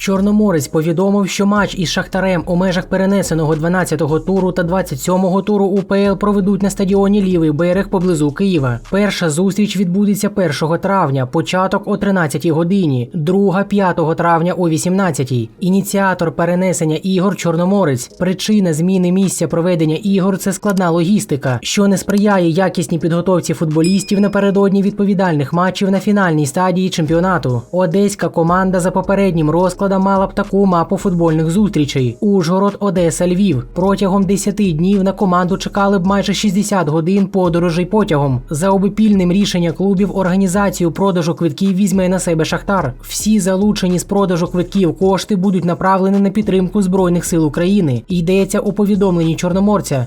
Чорноморець повідомив, що матч із Шахтарем у межах перенесеного 12-го туру та 27-го туру УПЛ проведуть на стадіоні Лівий берег поблизу Києва. Перша зустріч відбудеться 1 травня, початок о 13-й годині, друга 5 травня о 18-й. Ініціатор перенесення ігор Чорноморець. Причина зміни місця проведення ігор це складна логістика, що не сприяє якісній підготовці футболістів напередодні відповідальних матчів на фінальній стадії чемпіонату. Одеська команда за попереднім розкладом мала б таку мапу футбольних зустрічей: Ужгород, Одеса, Львів. Протягом 10 днів на команду чекали б майже 60 годин подорожей потягом. За обопільним рішення клубів організацію продажу квитків візьме на себе Шахтар. Всі залучені з продажу квитків кошти будуть направлені на підтримку Збройних сил України. Йдеться у повідомленні Чорноморця.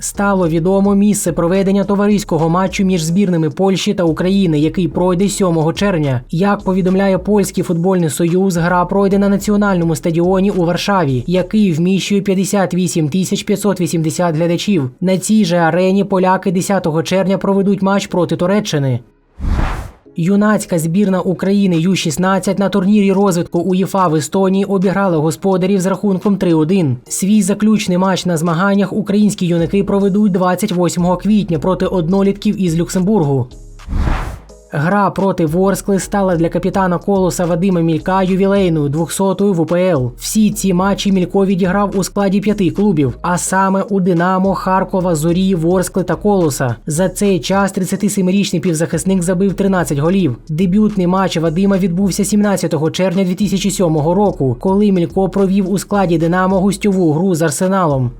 Стало відомо місце проведення товариського матчу між збірними Польщі та України, який пройде 7 червня. Як повідомляє польський футбольний союз, гра пройде на національному стадіоні у Варшаві, який вміщує 58 тисяч 580 глядачів. На цій же арені поляки 10 червня проведуть матч проти Туреччини. Юнацька збірна України Ю-16 на турнірі розвитку УЄФА в Естонії обіграла господарів з рахунком 3-1. Свій заключний матч на змаганнях українські юнаки проведуть 28 квітня проти однолітків із Люксембургу. Гра проти Ворскли стала для капітана колоса Вадима Мілька ювілейною 200-ю в УПЛ. Всі ці матчі Мілько відіграв у складі п'яти клубів, а саме у Динамо, Харкова, Зорі, Ворскли та Колоса. За цей час 37-річний півзахисник забив 13 голів. Дебютний матч Вадима відбувся 17 червня 2007 року, коли Мілько провів у складі Динамо гостьову гру з Арсеналом.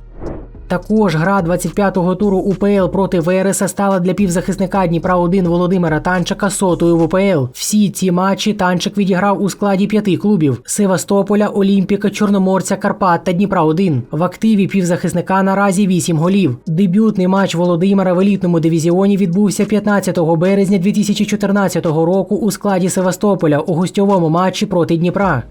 Також гра 25-го туру УПЛ проти Вереса стала для півзахисника Дніпра 1 Володимира Танчика сотою в УПЛ. Всі ці матчі Танчик відіграв у складі п'яти клубів: Севастополя, Олімпіка, Чорноморця, Карпат та Дніпра 1 В активі півзахисника наразі 8 голів. Дебютний матч Володимира в елітному дивізіоні відбувся 15 березня 2014 року у складі Севастополя у гостьовому матчі проти Дніпра.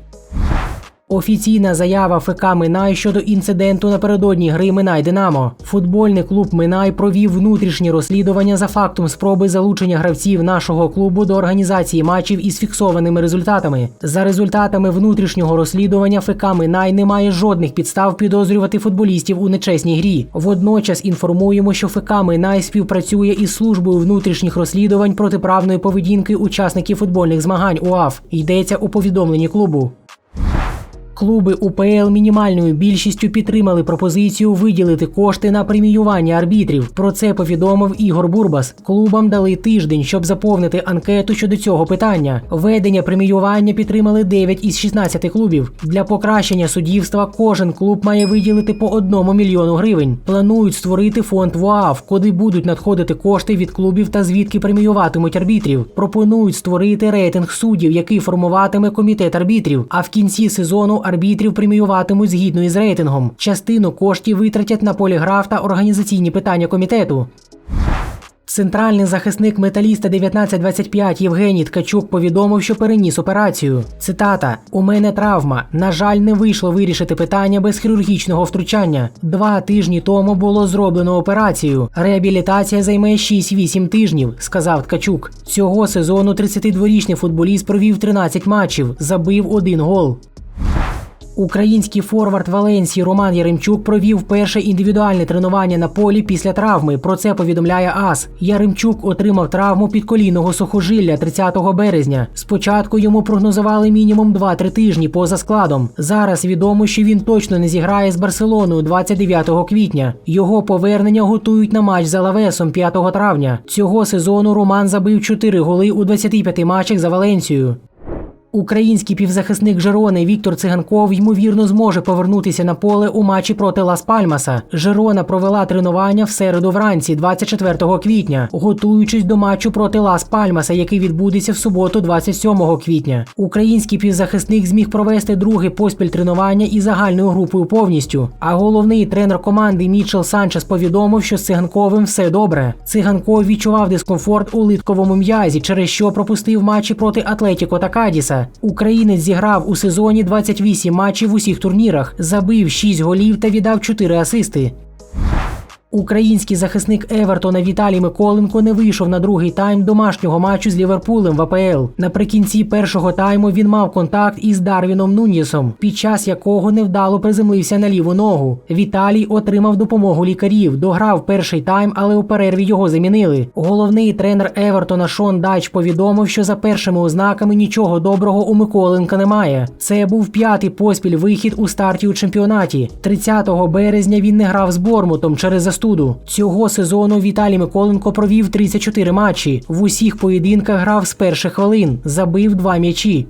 Офіційна заява ФК Минай щодо інциденту напередодні гри Минай Динамо. Футбольний клуб Минай провів внутрішні розслідування за фактом спроби залучення гравців нашого клубу до організації матчів із фіксованими результатами. За результатами внутрішнього розслідування ФК Минай не має жодних підстав підозрювати футболістів у нечесній грі. Водночас інформуємо, що ФК Минай співпрацює із службою внутрішніх розслідувань протиправної поведінки учасників футбольних змагань УАФ. Йдеться у повідомленні клубу. Клуби УПЛ мінімальною більшістю підтримали пропозицію виділити кошти на преміювання арбітрів. Про це повідомив Ігор Бурбас. Клубам дали тиждень, щоб заповнити анкету щодо цього питання. Ведення преміювання підтримали 9 із 16 клубів. Для покращення суддівства кожен клуб має виділити по одному мільйону гривень. Планують створити фонд ВОАВ, куди будуть надходити кошти від клубів та звідки преміюватимуть арбітрів. Пропонують створити рейтинг суддів, який формуватиме комітет арбітрів. А в кінці сезону арбітрів преміюватимуть згідно із рейтингом. Частину коштів витратять на поліграф та організаційні питання комітету. Центральний захисник металіста 1925 Євгеній Ткачук повідомив, що переніс операцію. Цитата: У мене травма. На жаль, не вийшло вирішити питання без хірургічного втручання. Два тижні тому було зроблено операцію. Реабілітація займе 6-8 тижнів, сказав Ткачук. Цього сезону 32-річний футболіст провів 13 матчів, забив один гол. Український форвард Валенсії Роман Яремчук провів перше індивідуальне тренування на полі після травми. Про це повідомляє АС. Яремчук отримав травму підколінного сухожилля 30 березня. Спочатку йому прогнозували мінімум 2-3 тижні поза складом. Зараз відомо, що він точно не зіграє з Барселоною 29 квітня. Його повернення готують на матч за Лавесом 5 травня. Цього сезону Роман забив 4 голи у 25 матчах за Валенсію. Український півзахисник Жерони Віктор Циганков ймовірно зможе повернутися на поле у матчі проти Лас Пальмаса. Жерона провела тренування в середу вранці, 24 квітня, готуючись до матчу проти Лас Пальмаса, який відбудеться в суботу, 27 квітня. Український півзахисник зміг провести друге поспіль тренування із загальною групою повністю. А головний тренер команди Мічел Санчес повідомив, що з циганковим все добре. Циганков відчував дискомфорт у литковому м'язі, через що пропустив матчі проти Атлетіко та Кадіса. Українець зіграв у сезоні 28 матчів усіх турнірах, забив 6 голів та віддав 4 асисти. Український захисник Евертона Віталій Миколенко не вийшов на другий тайм домашнього матчу з Ліверпулем в АПЛ. Наприкінці першого тайму він мав контакт із Дарвіном Нуньєсом, під час якого невдало приземлився на ліву ногу. Віталій отримав допомогу лікарів, дограв перший тайм, але у перерві його замінили. Головний тренер Евертона Шон Дач повідомив, що за першими ознаками нічого доброго у Миколенка немає. Це був п'ятий поспіль вихід у старті у чемпіонаті. 30 березня він не грав з Бормутом через застуду. Цього сезону Віталій Миколенко провів 34 матчі. В усіх поєдинках грав з перших хвилин, забив два м'ячі.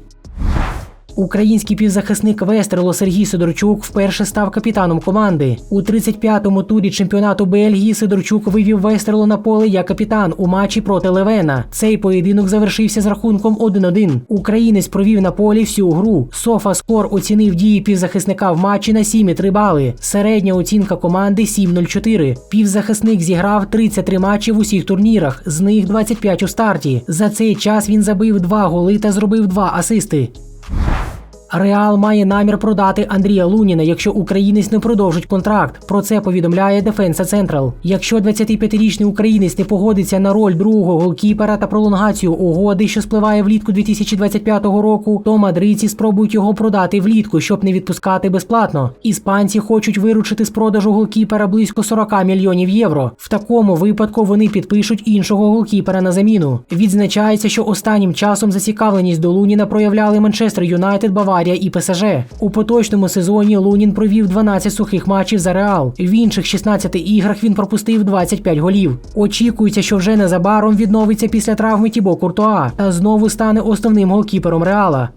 Український півзахисник Вестерло Сергій Сидорчук вперше став капітаном команди. У 35-му турі чемпіонату Бельгії Сидорчук вивів Вестерло на поле як капітан у матчі проти Левена. Цей поєдинок завершився з рахунком 1-1. Українець провів на полі всю гру. Софа Скор оцінив дії півзахисника в матчі на 7,3 бали. Середня оцінка команди 7,04. Півзахисник зіграв 33 матчі в усіх турнірах, з них 25 у старті. За цей час він забив два голи та зробив два асисти. you Реал має намір продати Андрія Луніна, якщо українець не продовжить контракт. Про це повідомляє Defensa Central. Якщо 25-річний українець не погодиться на роль другого голкіпера та пролонгацію угоди, що спливає влітку 2025 року, то мадридці спробують його продати влітку, щоб не відпускати безплатно. Іспанці хочуть виручити з продажу голкіпера близько 40 мільйонів євро. В такому випадку вони підпишуть іншого голкіпера на заміну. Відзначається, що останнім часом зацікавленість до Луніна проявляли Манчестер Юнайтед, Баварія і ПСЖ. У поточному сезоні Лунін провів 12 сухих матчів за Реал. В інших 16 іграх він пропустив 25 голів. Очікується, що вже незабаром відновиться після травми Тібо Куртуа та знову стане основним голкіпером Реала.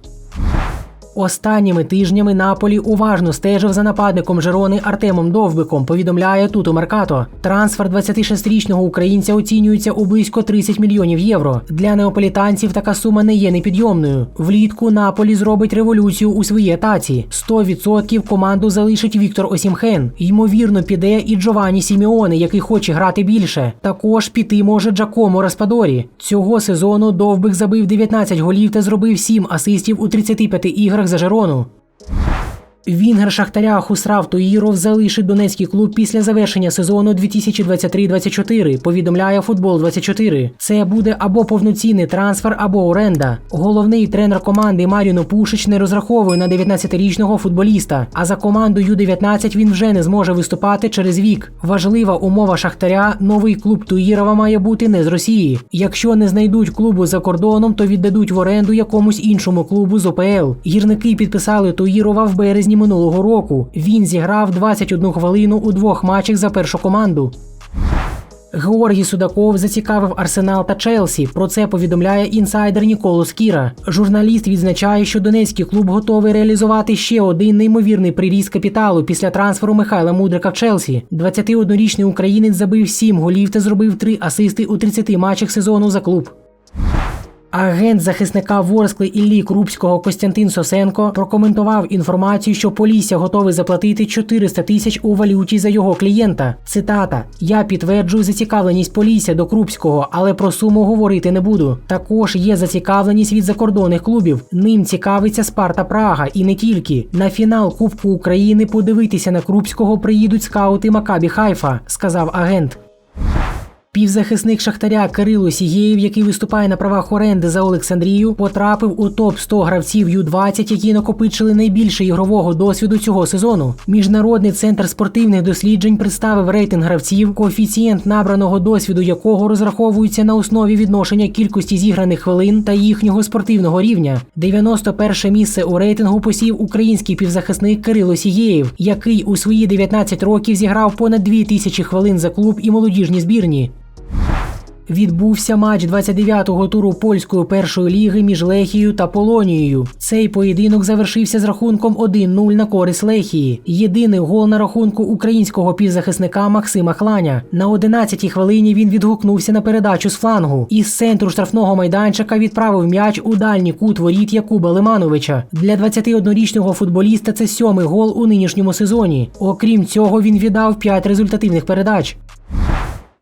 Останніми тижнями Наполі уважно стежив за нападником Жерони Артемом Довбиком. Повідомляє Туту Меркато. Трансфер 26-річного українця оцінюється у близько 30 мільйонів євро. Для неаполітанців така сума не є непідйомною. Влітку Наполі зробить революцію у своїй атаці. 100% команду залишить Віктор Осімхен. Ймовірно, піде і Джованні Сіміоне, який хоче грати більше. Також піти може Джакомо Распадорі. Цього сезону Довбик забив 19 голів та зробив 7 асистів у 35 іграх за Жерону. Вінгер Шахтаря Хусрав Тоїров залишить донецький клуб після завершення сезону 2023-24, повідомляє Футбол 24. Це буде або повноцінний трансфер, або оренда. Головний тренер команди Маріно Пушич не розраховує на 19-річного футболіста. А за команду Ю-19 він вже не зможе виступати через вік. Важлива умова Шахтаря. Новий клуб Туїрова має бути не з Росії. Якщо не знайдуть клубу за кордоном, то віддадуть в оренду якомусь іншому клубу з ОПЛ. Гірники підписали Туїрова в березні минулого року. Він зіграв 21 хвилину у двох матчах за першу команду. Георгій Судаков зацікавив Арсенал та Челсі. Про це повідомляє інсайдер Ніколос Кіра. Журналіст відзначає, що донецький клуб готовий реалізувати ще один неймовірний приріст капіталу після трансферу Михайла Мудрика в Челсі. 21-річний українець забив 7 голів та зробив 3 асисти у 30 матчах сезону за клуб. Агент захисника Ворскли Іллі Крупського Костянтин Сосенко прокоментував інформацію, що Полісся готовий заплатити 400 тисяч у валюті за його клієнта. Цитата: Я підтверджую зацікавленість Полісся до Крупського, але про суму говорити не буду. Також є зацікавленість від закордонних клубів. Ним цікавиться Спарта Прага і не тільки. На фінал Кубку України подивитися на Крупського приїдуть скаути Макабі Хайфа, сказав агент. Півзахисник Шахтаря Кирило Сігєєв, який виступає на правах оренди за Олександрію, потрапив у топ 100 гравців Ю-20, які накопичили найбільше ігрового досвіду цього сезону. Міжнародний центр спортивних досліджень представив рейтинг гравців, коефіцієнт набраного досвіду якого розраховується на основі відношення кількості зіграних хвилин та їхнього спортивного рівня. 91 місце у рейтингу посів український півзахисник Кирило Сігєєв, який у свої 19 років зіграв понад 2000 хвилин за клуб і молодіжні збірні. Відбувся матч 29-го туру польської першої ліги між Лехією та Полонією. Цей поєдинок завершився з рахунком 1-0 на користь Лехії. Єдиний гол на рахунку українського півзахисника Максима Хланя. На 11-й хвилині він відгукнувся на передачу з флангу. Із центру штрафного майданчика відправив м'яч у дальній кут воріт Якуба Лимановича. Для 21-річного футболіста це сьомий гол у нинішньому сезоні. Окрім цього, він віддав 5 результативних передач.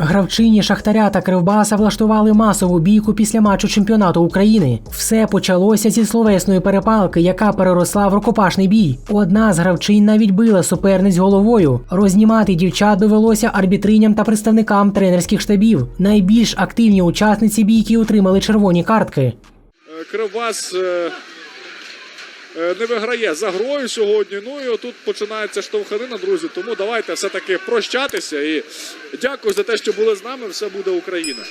Гравчині Шахтаря та Кривбаса влаштували масову бійку після матчу чемпіонату України. Все почалося зі словесної перепалки, яка переросла в рукопашний бій. Одна з гравчинь навіть била суперниць головою. Рознімати дівчат довелося арбітриням та представникам тренерських штабів. Найбільш активні учасниці бійки отримали червоні картки. Кривбас е, не виграє за грою сьогодні. Ну і отут починається штовханина, друзі. Тому давайте все-таки прощатися. І дякую за те, що були з нами. Все буде Україна.